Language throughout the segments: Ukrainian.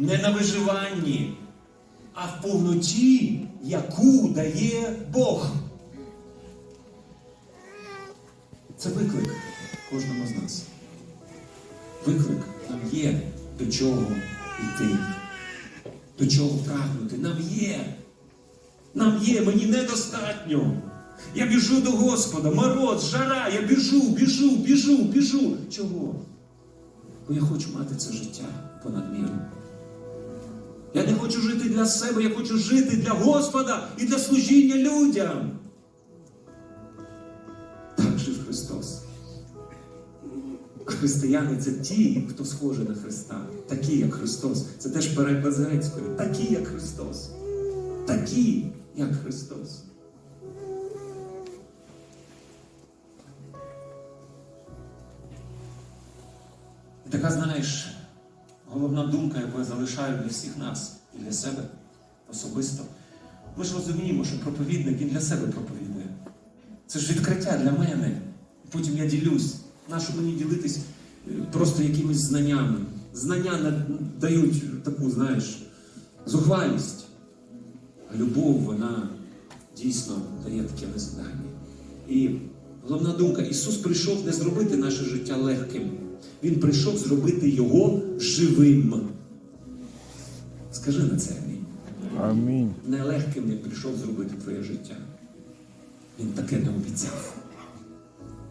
не на виживанні, а в повноті, яку дає Бог. Це виклик кожному з нас. Виклик нам є до чого йти, до чого прагнути. Нам є. Нам є, мені недостатньо. Я біжу до Господа, мороз, жара, я біжу, біжу, біжу, біжу. Чого? Бо я хочу мати це життя понад міру. Я не хочу жити для себе, я хочу жити для Господа і для служіння людям. Так жив Христос. Християни це ті, хто схожий на Христа, такі, як Христос. Це теж переклад з грецької. Такі, як Христос. Такі, як Христос. Така, знаєш, головна думка, яку я залишаю для всіх нас і для себе особисто. Ми ж розуміємо, що проповідник він для себе проповідує. Це ж відкриття для мене. Потім я ділюсь. Нащо мені ділитись е, просто якимись знаннями? Знання дають таку, знаєш, зухвалість. А любов, вона дійсно дає таке незнання. І головна думка: Ісус прийшов не зробити наше життя легким. Він прийшов зробити його живим. Скажи на це амінь. Амінь. Нелегким він прийшов зробити твоє життя. Він таке не обіцяв.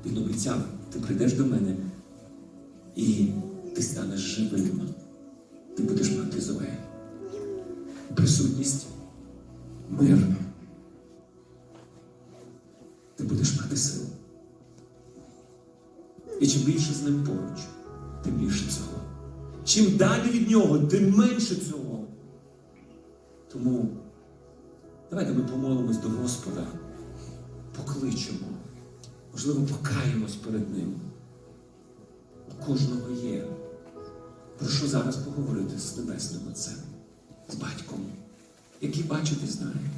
Він обіцяв, ти прийдеш до мене і ти станеш живим. Ти будеш мати зоe. Присутність, мир. Ти будеш мати силу. І чим більше з ним поруч, тим більше цього. Чим далі від нього, тим менше цього. Тому давайте ми помолимось до Господа, покличемо, можливо, покаємось перед Ним. У кожного є. Прошу зараз поговорити з Небесним Отцем, з батьком, який бачити знає.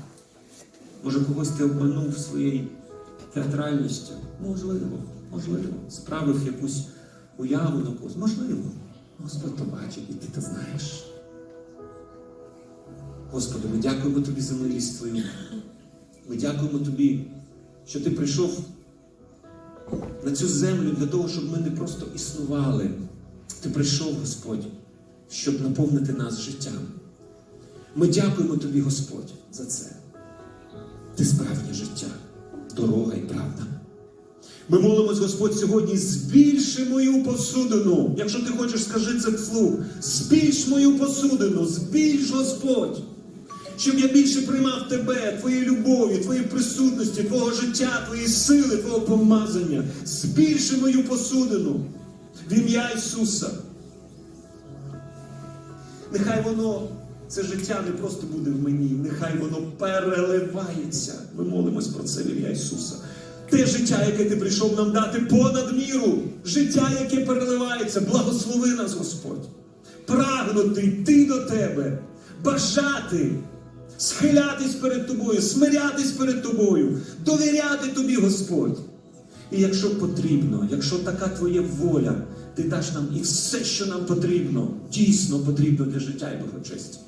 Може, когось ти обманув своєю театральністю? Можливо, можливо. Справив якусь уяву на когось. Можливо. Господь то бачить, і ти то знаєш. Господи, ми дякуємо Тобі за милість Твою. Ми дякуємо Тобі, що Ти прийшов на цю землю для того, щоб ми не просто існували. Ти прийшов, Господь, щоб наповнити нас життям. Ми дякуємо Тобі, Господь, за це. Ти справжнє життя, дорога і правда. Ми молимось, Господь, сьогодні, збільши мою посудину. Якщо ти хочеш, скажи це вслух. Збільш мою посудину, збільш Господь. Щоб я більше приймав тебе, твоєї любові, твоєї присутності, твого життя, твоєї сили, твого помазання. Збільши мою посудину в ім'я Ісуса. Нехай воно, це життя не просто буде в мені, нехай воно переливається. Ми молимось про це в ім'я Ісуса. Те життя, яке ти прийшов нам дати понад міру, життя, яке переливається, благослови нас, Господь. Прагнути йти до тебе, бажати, схилятись перед тобою, смирятись перед тобою, довіряти тобі, Господь. І якщо потрібно, якщо така твоя воля, ти даш нам і все, що нам потрібно, дійсно потрібно для життя і благочесті.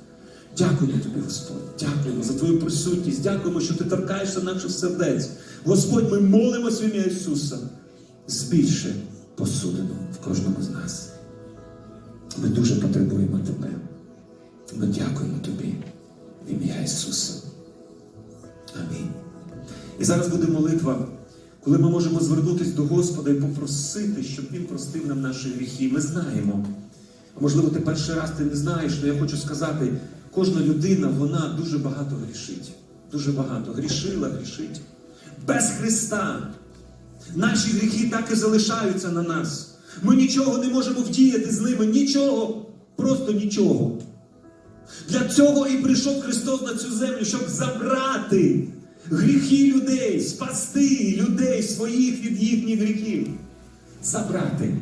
Дякуємо тобі, Господь. Дякуємо за твою присутність. Дякуємо, що ти торкаєшся наших сердець. Господь, ми молимось в ім'я Ісуса. Збільши посудину в кожному з нас. Ми дуже потребуємо тебе. Ми дякуємо тобі в ім'я Ісуса. Амінь. І зараз буде молитва, коли ми можемо звернутися до Господа і попросити, щоб Він простив нам наші гріхи. Ми знаємо. Можливо, ти перший раз ти не знаєш, але я хочу сказати, кожна людина, вона дуже багато грішить. Дуже багато. Грішила, грішить. Без Христа. Наші гріхи так і залишаються на нас. Ми нічого не можемо вдіяти з ними, нічого, просто нічого. Для цього і прийшов Христос на цю землю, щоб забрати гріхи людей, спасти людей своїх від їхніх гріхів. Забрати.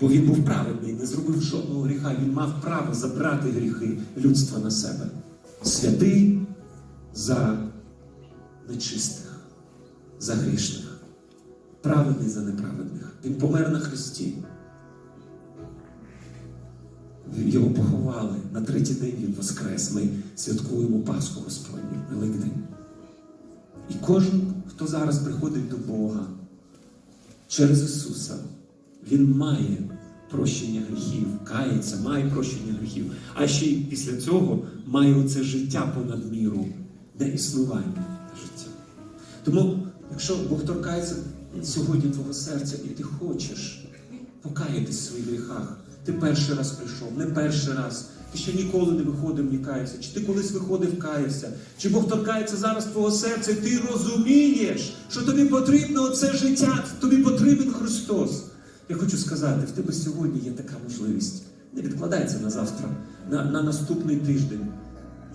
Бо він був праведний, не зробив жодного гріха. Він мав право забрати гріхи людства на себе. Святий за нечистих, за грішних, праведний за неправедних. Він помер на Христі. Його поховали. На третій день він воскрес. Ми святкуємо Пасху Господню, Великдень. І кожен, хто зараз приходить до Бога через Ісуса, Він має прощення гріхів, кається, має прощення гріхів. А ще й після цього має оце життя понад міру, де існування життя. Тому, якщо Бог торкається сьогодні твого серця, і ти хочеш покаятись в своїх гріхах, ти перший раз прийшов, не перший раз. Ти ще ніколи не виходив, не каявся. Чи ти колись виходив, каявся? Чи Бог торкається зараз твого серця, ти розумієш, що тобі потрібно оце життя, тобі потрібен Христос. Я хочу сказати, в тебе сьогодні є така можливість. Не відкладайся на завтра, на, на наступний тиждень.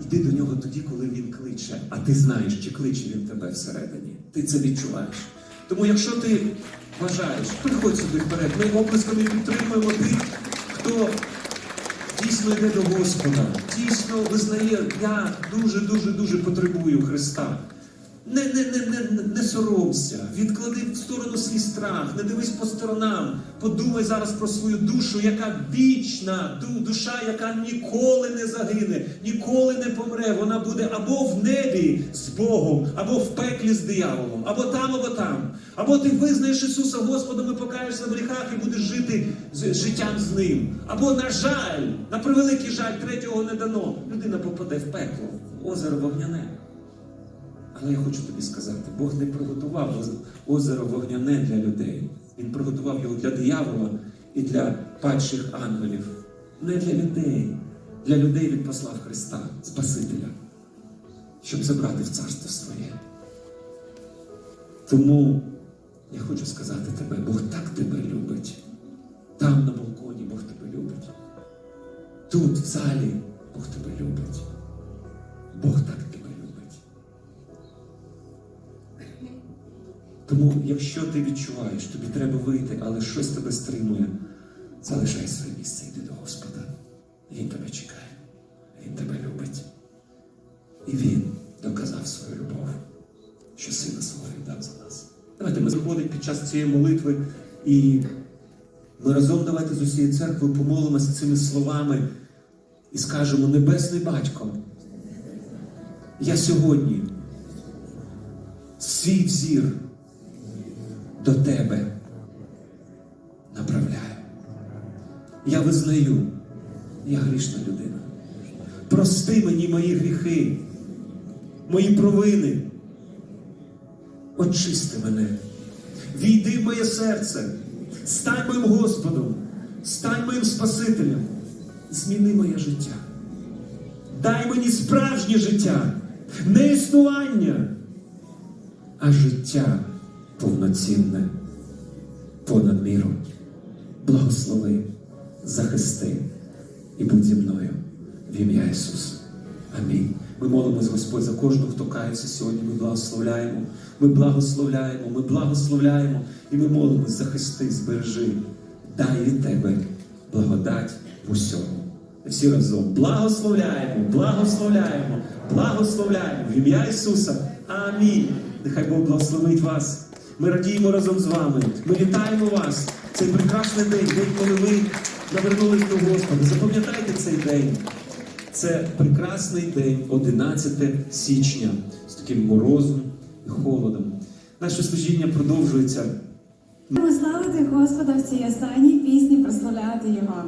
Йди до нього тоді, коли він кличе, а ти знаєш, чи кличе він тебе всередині. Ти це відчуваєш. Тому якщо ти бажаєш, приходь сюди вперед. Ми оплесками підтримуємо тих, хто дійсно йде до Господа, дійсно визнає, я дуже, дуже, дуже потребую Христа. Не, не, не, не, не соромся, відклади в сторону свій страх, не дивись по сторонам. Подумай зараз про свою душу, яка вічна, душа, яка ніколи не загине, ніколи не помре. Вона буде або в небі з Богом, або в пеклі з дияволом, або там, або там. Або ти визнаєш Ісуса Господом і покаєшся в гріхах і будеш жити з життям з ним. Або, на жаль, на превеликий жаль, третього не дано. Людина попаде в пекло, в озеро вогняне. Але я хочу тобі сказати, Бог не приготував озеро вогняне для людей. Він приготував його для диявола і для падших ангелів. Не для людей. Для людей він послав Христа, Спасителя, щоб забрати в царство своє. Тому я хочу сказати тебе, Бог так тебе любить. Там на балконі Бог тебе любить. Тут, в залі, Бог тебе любить. Бог так Тому, якщо ти відчуваєш, тобі треба вийти, але щось тебе стримує, залишай своє місце, йди до Господа. Він тебе чекає, Він тебе любить. І Він доказав свою любов, що сина свого віддав за нас. Давайте ми заходимо під час цієї молитви і ми разом давайте з усією церквою помолимося цими словами і скажемо, Небесний Батько, я сьогодні свій взір до тебе направляю. Я визнаю, я грішна людина. Прости мені мої гріхи, мої провини. Очисти мене. Війди в моє серце, стань моїм Господом, стань моїм Спасителем. Зміни моє життя. Дай мені справжнє життя, не існування, а життя повноцінне понад міру. Благослови, захисти і будь зі мною в ім'я Ісуса. Амінь. Ми молимось, Господь, за кожного, хто кається сьогодні. Ми благословляємо, ми благословляємо, ми благословляємо і ми молимось, захисти, збережи. Дай від тебе благодать в усьому. Всі разом благословляємо, благословляємо, благословляємо в ім'я Ісуса. Амінь. Нехай Бог благословить вас. Ми радіємо разом з вами. Ми вітаємо вас. Цей прекрасний день, день, коли ви навернулись до Господа. Запам'ятайте цей день. Це прекрасний день, 11 січня, з таким морозом і холодом. Наше служіння продовжується. Ми славити Господа в цій останній пісні, прославляти Його.